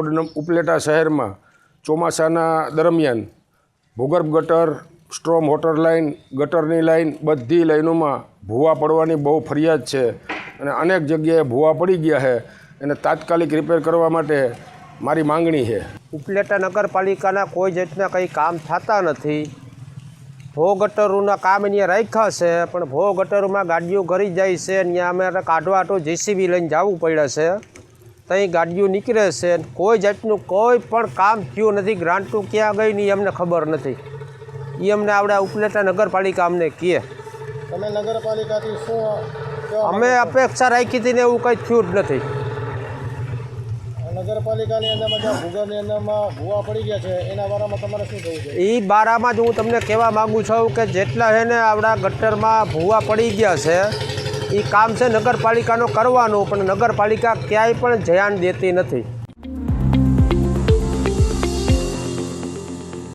Ward Upleta શહેરમાં ચોમાસાના દરમિયાન ભૂગર્ભ ગટર, સ્ટ્રોમ વોટર લાઇન, ગટરની લાઇન બધી લાઇનોમાં ભૂવા પડવાની બહુ ફરિયાદ છે અને અનેક જગ્યાએ ભૂવા પડી ગયા છે. એને તાત્કાલિક રિપેર કરવા માટે મારી માંગણી છે. ઉપલેટા નગરપાલિકાના કોઈ જાતના કંઈ કામ થતા નથી. ભો ગટરોના કામ અહીંયા રાખ્યા છે, પણ ભો ગટરોમાં ગાડીઓ ઘરી જાય છે, ત્યાં અમે કાઢવા તો જેસીબી લઈને જવું પડે છે. ત્યાં ગાડીઓ નીકળે છે કોઈ જાતનું કોઈ પણ કામ થયું નથી. ગ્રાન્ટું ક્યાં ગઈ નહીં અમને ખબર નથી. એ અમને આપણે ઉપલેટા નગરપાલિકા અમને કહે. તમે નગરપાલિકાથી શું અમે અપેક્ષા રાખી હતી ને એવું કંઈ થયું જ નથી. નગરપાલિકાની અંદરમાં જ્યાં ભૂગર્ભની અંદરમાં ભૂવા પડી ગયા છે એના બારામાં તમારે શું થયું છે એ બારામાં જ હું તમને કહેવા માગું છું કે જેટલા છે ને આપણા ગટરમાં ભૂવા પડી ગયા છે એ કામ છે નગરપાલિકાનો કરવાનું પણ નગરપાલિકા ક્યાંય પણ ધ્યાન દેતી નથી.